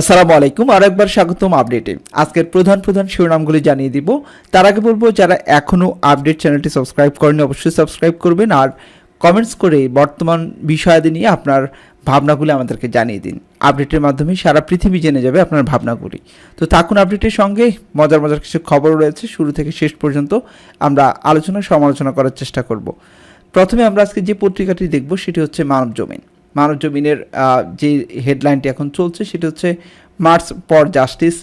আসসালামু আলাইকুম আর একবার স্বাগতম আপডেটে। আজকের প্রধান প্রধান শিরোনামগুলি জানিয়ে দিব। তার আগে বলব, যারা এখনও আপডেট চ্যানেলটি সাবস্ক্রাইব করেনি অবশ্যই সাবস্ক্রাইব করবেন আর কমেন্টস করে বর্তমান বিষয়াদি নিয়ে আপনার ভাবনাগুলি আমাদেরকে জানিয়ে দিন। আপডেটের মাধ্যমে সারা পৃথিবী জেনে যাবে আপনার ভাবনাগুলি। তো থাকুন আপডেটের সঙ্গে, মজার মজার কিছু খবর রয়েছে। শুরু থেকে শেষ পর্যন্ত আমরা আলোচনা সমালোচনা করার চেষ্টা করব। প্রথমে আমরা আজকে যে পত্রিকাটি দেখব, সেটি হচ্ছে মানব জমিন মানব জমিনের যে হেডলাইনটি এখন চলছে সেটি হচ্ছে মার্চ পর জাস্টিস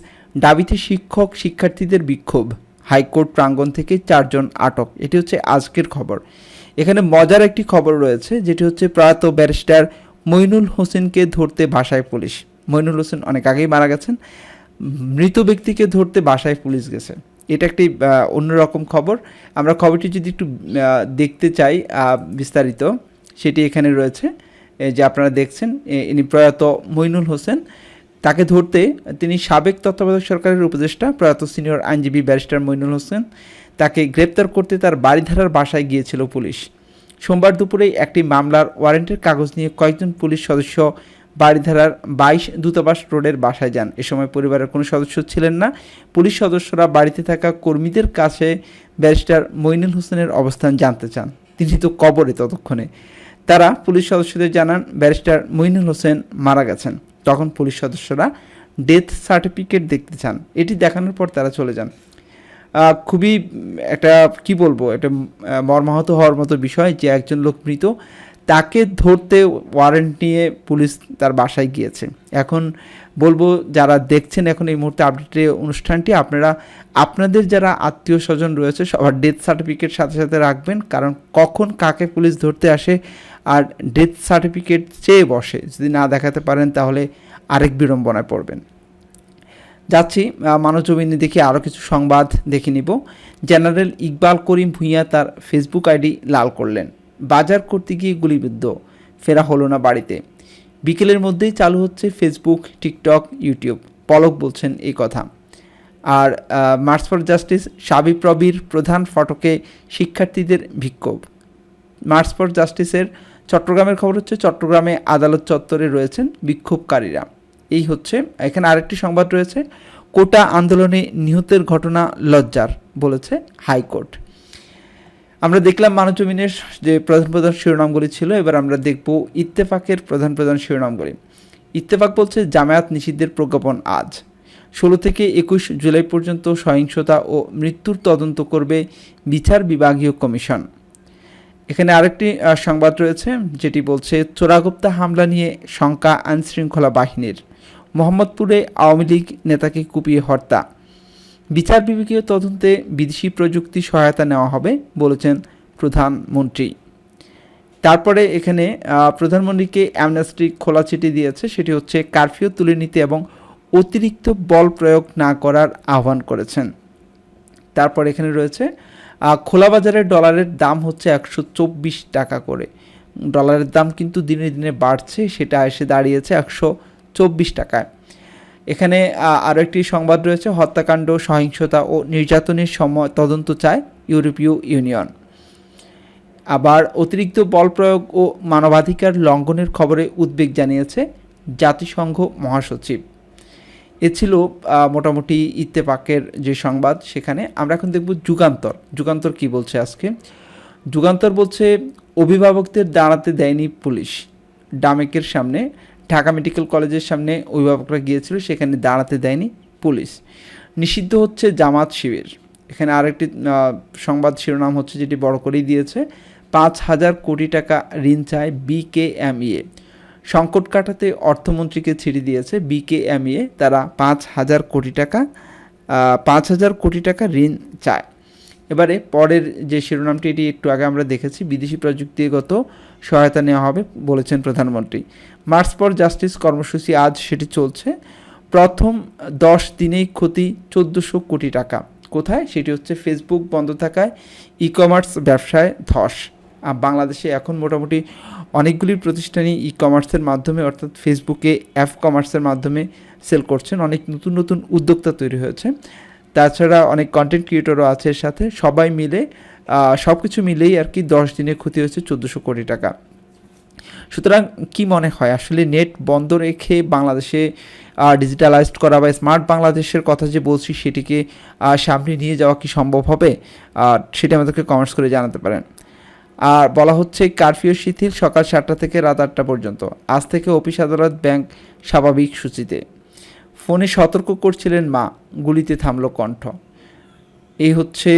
দাবিতে শিক্ষক শিক্ষার্থীদের বিক্ষোভ। হাইকোর্ট প্রাঙ্গণ থেকে চারজন আটক। এটি হচ্ছে আজকের খবর। এখানে মজার একটি খবর রয়েছে, যেটি হচ্ছে প্রয়াত ব্যারিস্টার মইনুল হোসেনকে ধরতে বাসায় পুলিশ। মইনুল হোসেন অনেক আগেই মারা গেছেন। মৃত ব্যক্তিকে ধরতে বাসায় পুলিশ গেছে। এটা একটি অন্যরকম খবর। আমরা খবরটি যদি একটু দেখতে চাই বিস্তারিত, সেটি এখানে রয়েছে। যে আপনারা দেখছেন ইনি প্রয়াত মইনুল হোসেন। তাকে ধরতে তিনি সাবেক তত্ত্বাবধায়ক সরকারের উপদেষ্টা, প্রয়াত সিনিয়র আইনজীবী ব্যারিস্টার মইনুল হোসেন। তাকে গ্রেপ্তার করতে তার বাড়িধারার বাসায় গিয়েছিল পুলিশ। সোমবার দুপুরে একটি মামলার ওয়ারেন্টের কাগজ নিয়ে কয়েকজন পুলিশ সদস্য বাড়িধারার বাইশ দূতাবাস রোডের বাসায় যান। এ সময় পরিবারের কোনো সদস্য ছিলেন না। পুলিশ সদস্যরা বাড়িতে থাকা কর্মীদের কাছে ব্যারিস্টার মইনুল হোসেনের অবস্থান জানতে চান। তিনি তো কবরে ততক্ষণে। তারা পুলিশ সদস্যদের জানান, ব্যারিস্টার মইনুল হোসেন মারা গেছেন। তখন পুলিশ সদস্যরা ডেথ সার্টিফিকেট দেখতে চান। এটি দেখানোর পর তারা চলে যান। খুবই একটা, কি বলব, একটা মর্মাহত হওয়ার মতো বিষয় যে একজন লোক মৃত তাকে ধরতে ওয়ারেন্ট নিয়ে পুলিশ তার বাসায় গিয়েছে। এখন বলব, যারা দেখছেন এখন এই মুহূর্তে আপডেটের অনুষ্ঠানটি, আপনারা, আপনাদের যারা আত্মীয় স্বজন রয়েছে, সবার ডেথ সার্টিফিকেট সাথে সাথে রাখবেন, কারণ কখন কাকে পুলিশ ধরতে আসে আর ডেথ সার্টিফিকেট চেয়ে বসে। যদি না দেখাতে পারেন, তাহলে আরেক বিড়ম্বনায় পড়বেন। যাচ্ছি মানবজমিনে দেখি আরও কিছু সংবাদ দেখে নিব। জেনারেল ইকবাল করিম ভূঁইয়া তার ফেসবুক আইডি লাল করলেন। বাজার করতে গিয়ে গুলিবিদ্ধ। ফেরা হলো না বাড়িতে। বিকেলের মধ্যেই চালু হচ্ছে ফেসবুক টিকটক ইউটিউব পলক বলছেন এই কথা। আর মার্চ ফর জাস্টিস সাবিপ্রবির প্রধান ফটকে শিক্ষার্থীদের বিক্ষোভ। মার্চ ফর জাস্টিসের চট্টগ্রামের খবর হচ্ছে চট্টগ্রামে আদালত চত্বরে রয়েছেন বিক্ষোভকারীরা। এই হচ্ছে, এখানে আরেকটি সংবাদ রয়েছে। কোটা আন্দোলনে নিহতের ঘটনা লজ্জার বলেছে হাইকোর্ট। আমরা দেখলাম মানবজমিনের যে প্রধান প্রধান শিরোনামগুলি ছিল, এবার আমরা দেখব ইত্তেফাকের প্রধান প্রধান শিরোনামগুলি। ইত্তেফাক বলছে, জামায়াত নিষিদ্ধের প্রজ্ঞাপন আজ। ষোলো থেকে একুশ জুলাই পর্যন্ত সহিংসতা ও মৃত্যুর তদন্ত করবে বিচার বিভাগীয় কমিশন। এখানে আরেকটি সংবাদ রয়েছে, যেটি বলছে, চোরাগুপ্তা হামলা নিয়ে শঙ্কা আইনশৃঙ্খলা বাহিনীর। মোহাম্মদপুরে আওয়ামী লীগ নেতাকে কুপিয়ে হত্যা। বিচার বিভাগীয় তদন্তে বিদেশি প্রযুক্তি সহায়তা নেওয়া হবে, বলেছেন প্রধানমন্ত্রী। তারপরে এখানে প্রধানমন্ত্রীকে অ্যামনেস্টি খোলা চিঠি দিয়েছে, সেটি হচ্ছে কারফিউ তুলে নিতে এবং অতিরিক্ত বল প্রয়োগ না করার আহ্বান করেছেন। তারপর এখানে রয়েছে খোলা বাজারে ডলারের দাম হচ্ছে একশো চব্বিশ টাকা করে। ডলারের দাম কিন্তু দিনে দিনে বাড়ছে, সেটা এসে দাঁড়িয়েছে একশো চব্বিশ টাকায়। এখানে আরও একটি সংবাদ রয়েছে, হত্যাকাণ্ড, সহিংসতা ও নির্যাতনের সময় তদন্ত চায় ইউরোপীয় ইউনিয়ন। আবার অতিরিক্ত বল প্রয়োগ ও মানবাধিকার লঙ্ঘনের খবরে উদ্বেগ জানিয়েছে জাতিসংঘ মহাসচিব। এ ছিল মোটামুটি ইত্তেফাকের যে সংবাদ সেখানে। আমরা এখন দেখব যুগান্তর। যুগান্তর কি বলছে আজকে? যুগান্তর বলছে, অভিভাবকদের দাঁড়াতে দেয়নি পুলিশ। ডামেকের সামনে ঢাকা মেডিকেল কলেজের সামনে অভিভাবকরা গিয়েছিল, সেখানে দাঁড়াতে দেয়নি পুলিশ। নিষিদ্ধ হচ্ছে জামাত শিবির। এখানে আরেকটি সংবাদ শিরোনাম হচ্ছে যেটি বড় করেই দিয়েছে, পাঁচ হাজার কোটি টাকা ঋণ চায় বিকেএমইএ। সংকট কাটাতে অর্থমন্ত্রীকে ছিঁড়ে দিয়েছে বিকেএমইএ, তারা পাঁচ হাজার কোটি টাকা পাঁচ হাজার কোটি টাকা ঋণ চায়। এবারে পরের যে শিরোনামটি, এটি একটু আগে আমরা দেখেছি, বিদেশি প্রযুক্তিগত সহায়তা নেওয়া হবে, বলেছেন প্রধানমন্ত্রী। মার্চ পর জাস্টিস কর্মসূচি আজ সেটি চলছে। প্রথম দশ দিনেই ক্ষতি চোদ্দোশো কোটি টাকা। কোথায়? সেটি হচ্ছে ফেসবুক বন্ধ থাকায় ই কমার্স ব্যবসায় ধস। আর বাংলাদেশে এখন মোটামুটি অনেকগুলি প্রতিষ্ঠানই ই কমার্সের মাধ্যমে, অর্থাৎ ফেসবুকে অ্যাপ কমার্সের মাধ্যমে সেল করছেন। অনেক নতুন নতুন উদ্যোক্তা তৈরি হয়েছে। তাছাড়া অনেক কন্টেন্ট ক্রিয়েটরও আছে এর সাথে। সবাই মিলে সব কিছু মিলেই আর কি দশ দিনে ক্ষতি হয়েছে চোদ্দোশো কোটি টাকা। সুতরাং কি মনে হয়? আসলে নেট বন্ধ রেখে বাংলাদেশে ডিজিটালাইজড করা বা স্মার্ট বাংলাদেশের কথা যে বলছি, সেটিকে সামনে নিয়ে যাওয়া কি সম্ভব হবে? আর সেটা আমাদেরকে কমেন্টস করে জানাতে পারেন। আর বলা হচ্ছে কারফিউ শিথিল সকাল সাতটা থেকে রাত আটটা পর্যন্ত। আজ থেকে অফিস আদালত, ব্যাংক স্বাভাবিক সূচিতে। ফোনে সতর্ক করছিলেন মা, গুলিতে থামলো কণ্ঠ। এই হচ্ছে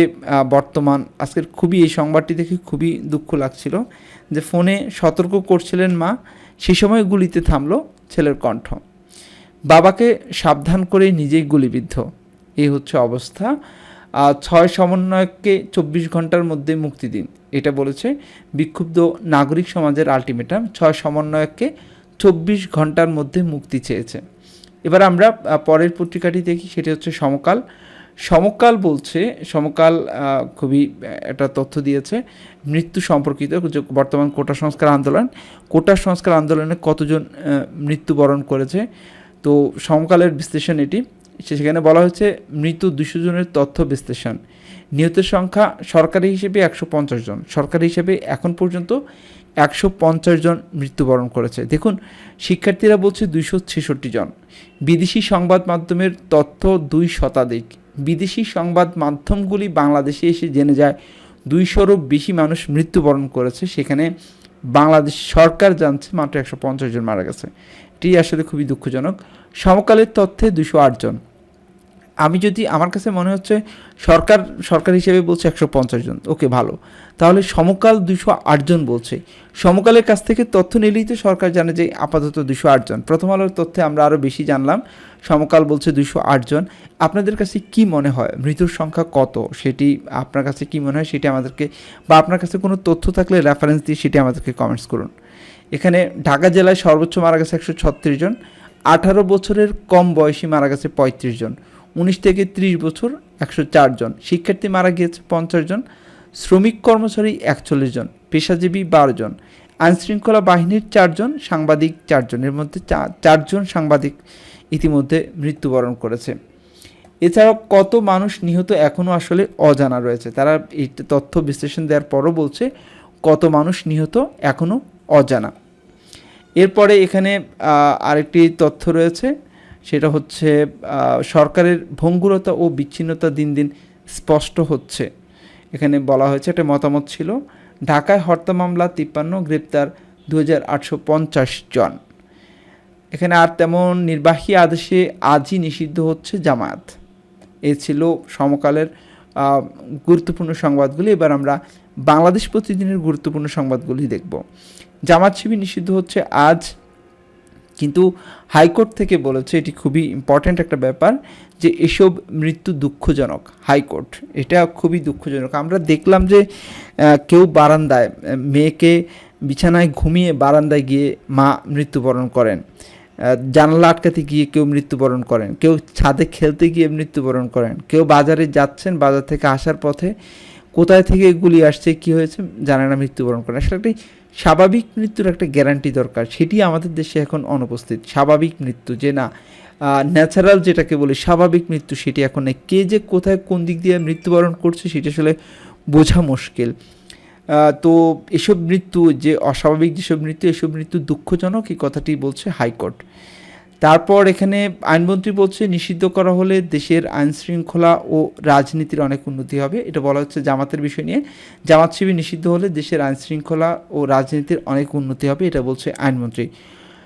বর্তমান, আজকের খুবই এই সংবাদটি দেখে খুবই দুঃখ লাগছিল যে ফোনে সতর্ক করছিলেন মা, সে সময় গুলিতে থামলো ছেলের কণ্ঠ। বাবাকে সাবধান করে নিজেই গুলিবিদ্ধ। এই হচ্ছে অবস্থা। ছয় সমন্বয়ককে চব্বিশ ঘণ্টার মধ্যে মুক্তি দিন। এটা বলেছে বিক্ষুব্ধ নাগরিক সমাজের আলটিমেটাম। ছয় সমন্বয়ককে চব্বিশ ঘণ্টার মধ্যে মুক্তি চেয়েছে। এবার আমরা পরের পত্রিকাটি দেখি, সেটি হচ্ছে সমকাল। সমকাল বলছে, সমকাল খুবই একটা তথ্য দিয়েছে, মৃত্যু সম্পর্কিত যে বর্তমান কোটা সংস্কার আন্দোলন, কোটা সংস্কার আন্দোলনে কতজন মৃত্যুবরণ করেছে, তো সমকালের বিশ্লেষণ এটি, সেখানে বলা হয়েছে মৃত দুশো জনের তথ্য বিশ্লেষণ, নিহতের সংখ্যা সরকারি হিসেবে একশো পঞ্চাশ জন, সরকারি হিসেবে এখন পর্যন্ত একশো পঞ্চাশ জন মৃত্যুবরণ করেছে। দেখুন, শিক্ষার্থীরা বলছে দুইশো ছেষট্টি জন, বিদেশি সংবাদ মাধ্যমের তথ্য দুই শতাধিক বিদেশি সংবাদ মাধ্যমগুলি বাংলাদেশে এসে জেনে যায়, দুইশোরও বেশি মানুষ মৃত্যুবরণ করেছে। সেখানে বাংলাদেশ সরকার জানছে মাত্র একশো পঞ্চাশ জন মারা গেছে। এটি আসলে খুবই দুঃখজনক। সমকালের তথ্যে দুশো জন। আমি যদি, আমার কাছে মনে হচ্ছে সরকার সরকার হিসেবে বলছে একশো পঞ্চাশ জন, ওকে ভালো। তাহলে সমকাল দুশো জন বলছে। সমকালের কাছ থেকে তথ্য নিলেই তো সরকার জানে যে আপাতত দুশো জন। প্রথম আলোর তথ্যে আমরা আরও বেশি জানলাম, সমকাল বলছে দুশো জন। আপনাদের কাছে কি মনে হয়, মৃত্যুর সংখ্যা কত? সেটি আপনার কাছে কি মনে হয়? সেটি আমাদেরকে, বা আপনার কাছে কোনো তথ্য থাকলে রেফারেন্স দিয়ে সেটি আমাদেরকে কমেন্টস করুন। এখানে ঢাকা জেলায় সর্বোচ্চ মারা গেছে একশো ছত্রিশ জন, আঠারো বছরের কম বয়সী মারা গেছে পঁয়ত্রিশ জন। উনিশ থেকে ত্রিশ বছর একশো জন। শিক্ষার্থী মারা গিয়েছে পঞ্চাশ জন, শ্রমিক কর্মচারী একচল্লিশ জন, পেশাজীবী বারো জন। আইনশৃঙ্খলা বাহিনীর চারজন সাংবাদিক চারজন এর মধ্যে চারজন সাংবাদিক ইতিমধ্যে মৃত্যুবরণ করেছে। এছাড়াও কত মানুষ নিহত এখনও আসলে অজানা রয়েছে। তারা এই তথ্য বিশ্লেষণ দেওয়ার পরও বলছে, কত মানুষ নিহত এখনও অজানা। এরপরে এখানে আরেকটি তথ্য রয়েছে সেটা হচ্ছে সরকারের ভঙ্গুরতা ও বিচ্ছিন্নতা দিন দিন স্পষ্ট হচ্ছে। এখানে বলা হয়েছে একটা মতামত ছিল, ঢাকায় হত্যা মামলা তিপ্পান্ন, গ্রেপ্তার দু হাজার আটশো পঞ্চাশ জন। এখানে আর তেমন নির্বাহী আদেশে আজই নিষিদ্ধ হচ্ছে জামায়াত। এ ছিল সমকালের গুরুত্বপূর্ণ সংবাদগুলি। এবার আমরা বাংলাদেশ প্রতিদিনের গুরুত্বপূর্ণ সংবাদগুলি দেখব। জামাত শিবির নিষিদ্ধ হচ্ছে আজ কিন্তু হাইকোর্ট থেকে বলেছে এটি খুবই ইম্পর্ট্যান্ট একটা ব্যাপার যে এসব মৃত্যু দুঃখজনক, হাইকোর্ট। এটা খুবই দুঃখজনক। আমরা দেখলাম যে কেউ বারান্দায়, মেয়েকে বিছানায় ঘুমিয়ে বারান্দায় গিয়ে মা মৃত্যুবরণ করেন। জানালা আটকাতে গিয়ে কেউ মৃত্যুবরণ করেন। কেউ ছাদে খেলতে গিয়ে মৃত্যুবরণ করেন। কেউ বাজারে যাচ্ছেন, বাজার থেকে আসার পথে কোথায় থেকে গুলি আসছে, কি হয়েছে জানে না, মৃত্যুবরণ করেন। আসলে একটি স্বাভাবিক মৃত্যুর একটা গ্যারান্টি দরকার, সেটি আমাদের দেশে এখন অনুপস্থিত। স্বাভাবিক মৃত্যু যে না ন্যাচারাল যেটাকে বলে, স্বাভাবিক মৃত্যু সেটি এখন নেই। কে যে কোথায় কোন দিক দিয়ে মৃত্যুবরণ করছে সেটি আসলে বোঝা মুশকিল। তো এসব মৃত্যু যে অস্বাভাবিক যেসব মৃত্যু, এসব মৃত্যু দুঃখজনক, এই কথাটি বলছে হাইকোর্ট। তারপর এখানে আইনমন্ত্রী বলছে, নিষিদ্ধ করা হলে দেশের আইন শৃঙ্খলা ও রাজনীতির অনেক উন্নতি হবে। এটা বলা হচ্ছে জামাতের বিষয় নিয়ে। জামাত শিবির নিষিদ্ধ হলে দেশের আইন শৃঙ্খলা ও রাজনীতির অনেক উন্নতি হবে, এটা বলছে আইনমন্ত্রী।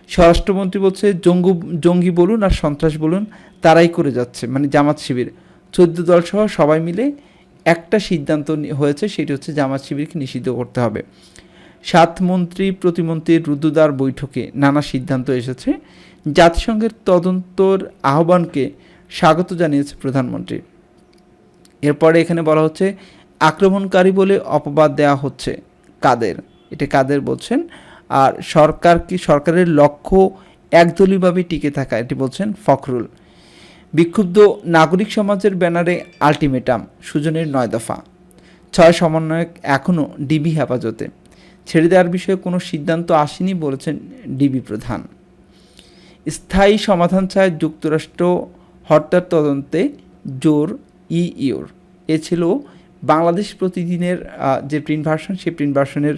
স্বরাষ্ট্রমন্ত্রী বলছে, জঙ্গু, জঙ্গি বলুন আর সন্ত্রাস বলুন, তারাই করে যাচ্ছে মানে জামাত শিবির। চোদ্দ দল সহ সবাই মিলে একটা সিদ্ধান্ত হয়েছে, সেটি হচ্ছে জামাত শিবিরকে নিষিদ্ধ করতে হবে। সাত মন্ত্রী প্রতিমন্ত্রীর রুদ্ধদ্বার বৈঠকে নানা সিদ্ধান্ত এসেছে। জাতিসংঘের তদন্তর আহ্বানকে স্বাগত জানিয়েছে প্রধানমন্ত্রী। এরপরে এখানে বলা হচ্ছে, আক্রমণকারী বলে অপবাদ দেওয়া হচ্ছে কাদের? এটা কাদের বলছেন? আর সরকার কি সরকারের লক্ষ্য একদলীয়ভাবে টিকে থাকা? এটি বলছেন ফখরুল। বিক্ষুব্ধ নাগরিক সমাজের ব্যানারে আলটিমেটাম, সুজনের নয় দফা। ছয় সমন্বয়ক এখনও ডিবি হেফাজতে। ছেড়ে দেওয়ার বিষয়ে কোনো সিদ্ধান্ত আসেনি বলেছেন ডিবি প্রধান। স্থায়ী সমাধান চায় যুক্তরাষ্ট্র হত্যার তদন্তে জোর ইইউর এ ছিল বাংলাদেশ প্রতিদিনের যে প্রিন্ট ভার্সন, সেই প্রিন্ট ভার্সনের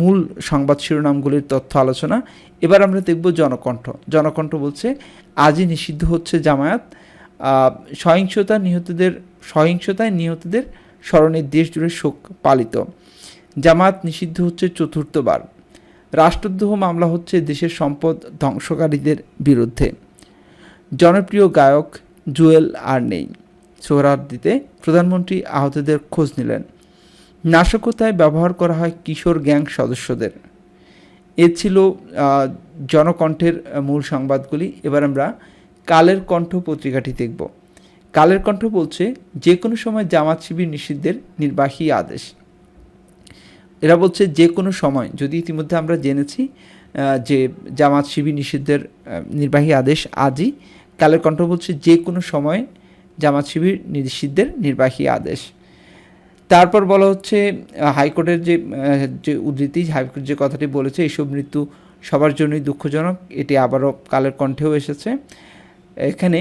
মূল সংবাদ শিরোনামগুলির তথ্য আলোচনা। এবার আমরা দেখব জনকণ্ঠ। জনকণ্ঠ বলছে, আজই নিষিদ্ধ হচ্ছে জামায়াত সহিংসতা নিহতদের, সহিংসতায় নিহতদের স্মরণে দেশ জুড়ে শোক পালিত। জামায়াত নিষিদ্ধ হচ্ছে চতুর্থবার। রাষ্ট্রদ্রোহ মামলা হচ্ছে দেশের সম্পদ ধ্বংসকারীদের বিরুদ্ধে। জনপ্রিয় গায়ক জুয়েল আর নেই। সোহরাওয়ার্দীতে প্রধানমন্ত্রী আহতদের খোঁজ নিলেন। নাশকতায় ব্যবহার করা হয় কিশোর গ্যাং সদস্যদের। এ ছিল জনকণ্ঠের মূল সংবাদগুলি। এবার আমরা কালের কণ্ঠ পত্রিকাটি দেখব। কালের কণ্ঠ বলছে যে কোনো সময় জামাত শিবির নিষিদ্ধের নির্বাহী আদেশ। এরা বলছে যে কোনো সময়, যদি ইতিমধ্যে আমরা জেনেছি যে জামাত শিবির নিষিদ্ধের নির্বাহী আদেশ আজই, কালের কণ্ঠ বলছে যে কোনো সময় জামাত শিবির নিষিদ্ধের নির্বাহী আদেশ। তারপর বলা হচ্ছে হাইকোর্টের যে যে উদ্ধৃতি, হাইকোর্ট যে কথাটি বলেছে এইসব মৃত্যু সবার জন্যই দুঃখজনক, এটি আবারও কালের কণ্ঠেও এসেছে। এখানে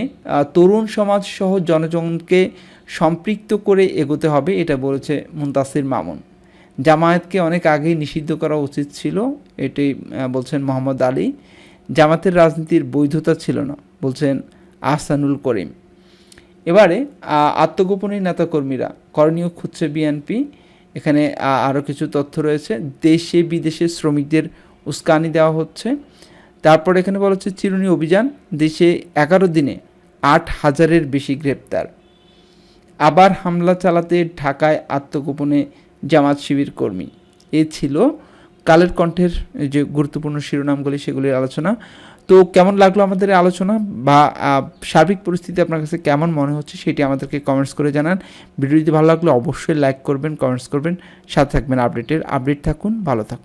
তরুণ সমাজ সহ জনজনকে সম্পৃক্ত করে এগোতে হবে, এটা বলেছে মুন্তাসির মামুন। জামায়াতকে অনেক আগেই নিষিদ্ধ করা উচিত ছিল, এটি বলছেন মোহাম্মদ আলী। জামাতের রাজনীতির বৈধতা ছিল না, বলছেন আহসানুল করিম। এবারে আত্মগোপনী নেতাকর্মীরা, করণীয় খুঁজছে বিএনপি। এখানে আরও কিছু তথ্য রয়েছে। দেশে বিদেশে শ্রমিকদের উস্কানি দেওয়া হচ্ছে। তারপর এখানে বলা হচ্ছে, চিরুনি অভিযান, দেশে এগারো দিনে আট হাজারের বেশি গ্রেপ্তার। আবার হামলা চালাতে ঢাকায় আত্মগোপনে জামাত শিবির কর্মী। এ ছিল কালের কণ্ঠের যে গুরুত্বপূর্ণ শিরোনামগুলি, সেগুলির আলোচনা। তো কেমন লাগল আমাদের আলোচনা বা সার্বিক পরিস্থিতি আপনার কাছে কেমন মনে হচ্ছে সেটি আমাদেরকে কমেন্টস করে জানান। ভিডিও যদি ভালো লাগল, অবশ্যই লাইক করবেন কমেন্টস করবেন। সাথে থাকবেন আপডেটের আপডেট থাকুন, ভালো থাকুন।